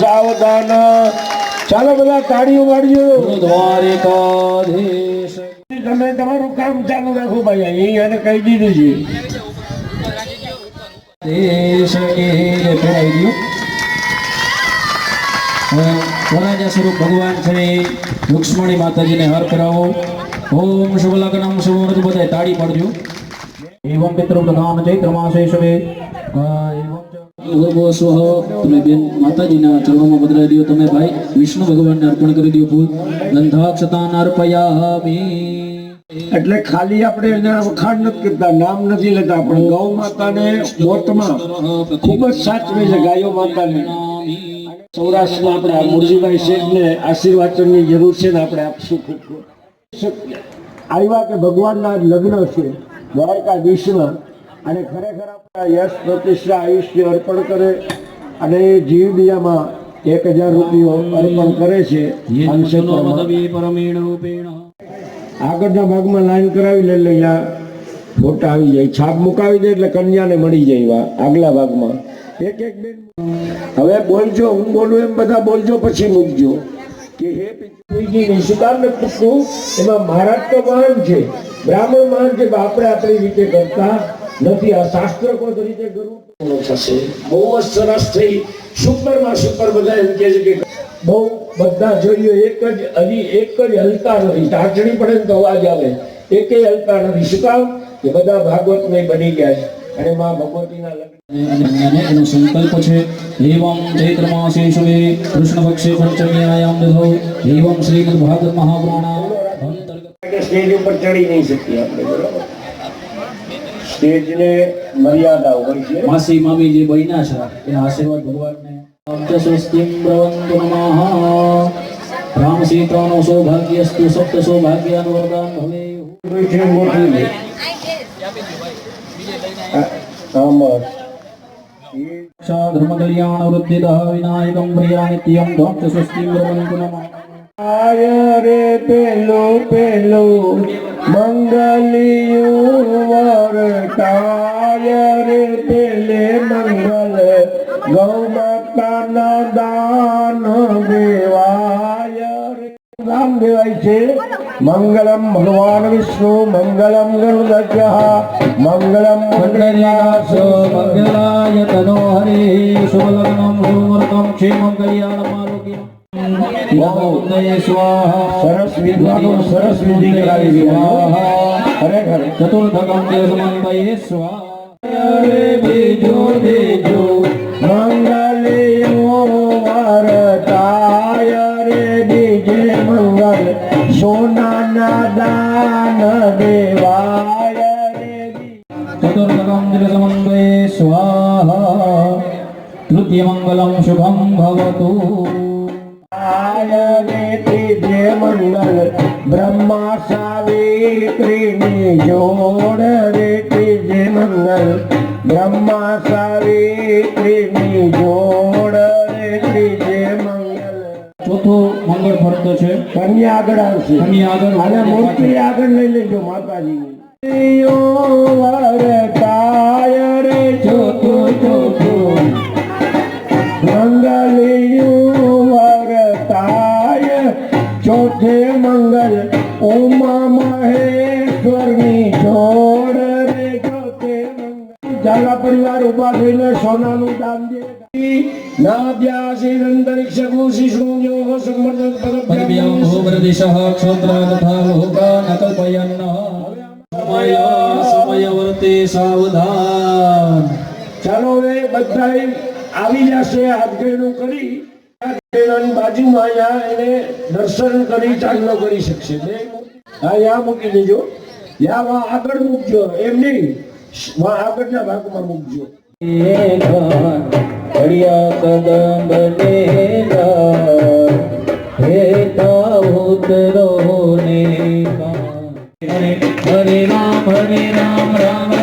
સાવધાન. ચાલો બધા તાળીઓ વાળીઓ દ્વારિકાધીશ તમે તમારું કામ ચાલુ રાખો ભાઈ અહીંયા કહી દીધું છે. સ્વરૂપ ભગવાન શ્રી લુક્ષ્મણી માતાજીને હર કરાવો. ઓમ શુભ લગ્નમ શુભ બધા તાળી પડજો. એવમ પિતૃ પ્રધાન ચૈત્ર માસે શવે બહુ સ્વહ તમે બેન માતાજીના ચરણોમાં બદલાઈ દો તમે ભાઈ વિષ્ણુ ભગવાનને અર્પણ કરી દો ફૂલ ગંધાક્ષતાન અર્પયામિ. એટલે ખાલી આપણે એના વખાણ નથી કરતા નામ નથી લેતા પણ ગૌ માતાને મોતમાં ખૂબ જ સાચવે છે ગાયો માતાને. સૌરાષ્ટ્રમાં આપણે મુરજીભાઈ શેઠને આશીર્વાદની જરૂર છે ને આપણે આપશું ખૂબ. આવ્યા કે? ભગવાનના લગ્ન છે દ્વારકાધીશમાં અને ખરેખર આપણા યશ પ્રતિષ્ઠા આયુષ્ય અર્પણ કરે અને જીવ દિયામાં એક હજાર રૂપિયો અર્પણ કરે છે આગળના ભાગમાં લાઈન કરાવી લે એટલે અહીંયા ફોટા આવી જાય. છાપ મુકાવી દે એટલે કન્યાને મળી જાય આગલા ભાગમાં. એક એક બેન હવે બોલજો હું બોલું એમ બધા બોલજો પછી મૂકજો. કે હે પિતૃજી શું કામ ને પૂછવું એમાં મહારાજ તો મહાન છે. બ્રાહ્મણ મહાન છે પણ આપણે આપણી રીતે કરતા. નથી આ શાસ્ત્ર કોઈ તરીકે તો થશે. બહુ જ સરસ થઈ. સુપરમાં સુપર બધા એમ કહે છે કે બહુ બધા જોઈએ એક જ હજી એક જ હલતા નથી. ટાચણી પડે ને તો અવાજ આવે. એક હલતા નથી. શું કામ? કે બધા ભાગવતમય બની ગયા છે. અને માં ભગવતીના લગ્ન. એનો સંકલ્પ છે. એવમ ચૈત્ર માસે શુભે કૃષ્ણ પક્ષે પંચમીયાયામ દધો. એવમ શ્રીમદ ભાગવત મહાપુરાણા અંતર્ગત સ્ટેજ ઉપર ચડી નહીં શકીએ આપણે બરાબર? સ્ટેજને મર્યાદા હોય છે. માસી મામી જે બન્યા છે એ આશીર્વાદ ભગવાનને રામ સીતાનો સૌભાગ્યસ્તુ સપ્ત સૌભાગ્યાનું વરદાન ભવે કોઈથી ગોઠવી લે. હા, હા, બસ. એ રક્ષા ધર્મ કલ્યાણ વૃદ્ધિદઃ વિનાયકમ પ્રિયા નિત્યમ ભક્ત સ્વસ્તિમ પ્રવંતુ નમઃ. આય રે પેલો પેલો મંગલિયું વરતાય રે પેલે મંગલ ગૌ માતાના દાન દેવાય નામ દેવાય છે. મંગલમ ભગવાન વિષ્ણુ મંગલમ ગરુડજ્ય મંગલમ મંગળાસ મંગલાય તનો હરે શુભલગ્નમ શુભમુહૂર્તમ ક્ષેમં કલ્યાણમ સ્વાહા. સરસ વિદ્વાનો સરસ વિધિ કરાવી દીધા. ખરેખર ચતુર્થકમ તે સમન્વયે સ્વાહા રે બીજો બીજો મંગલિયો વરતાય રે બીજે મંગલ સોનાના દાન દેવાય રે ચતુર્થકમ તે સમન્વયે સ્વાહા તૃતીયમંગલમ શુભમ ભવતુ આય મંગલ બ્રહ્મા સાવિત્રીની જોડ રે ત્રીજે મંગલ બ્રહ્મા સાવિત્રીની જોડ રે ત્રીજે મંગલ. ચોથું મંગળ ફરતો છે. કન્યા આગળ આવશે. કન્યા આગળ. અને મૂર્તિ આગળ લઈ લેજો માતાજી. વરતાય રે ચોથું ચોથું. મંગલિયું વરતાય ચોથે મંગલ ઉમા મંગલ પરિવાર ઊભા થઈને સોનાનું દાન દે. નાભ્યાસી અંતરિક્ષ શિશુ સંવર્ધન પદવ્યામ ભૂવરદિશઃ ક્ષોત્રા તથા લોકા ન કલ્પયન્ન સમય સમયવર્તે સાવધાન. ચાલો હવે બધા આવી જશે હાથગેણું કરી. બાજુમાં અહીંયા એને દર્શન કરી ચાંદલો કરી શકશે. અહીંયા મૂકી. દેજો. યા આગળ મૂકજો. એમ નહીં. આગળના ભાગમાં મૂકજો હરિયા કદમ ને હરે રામ હરે રામ રામ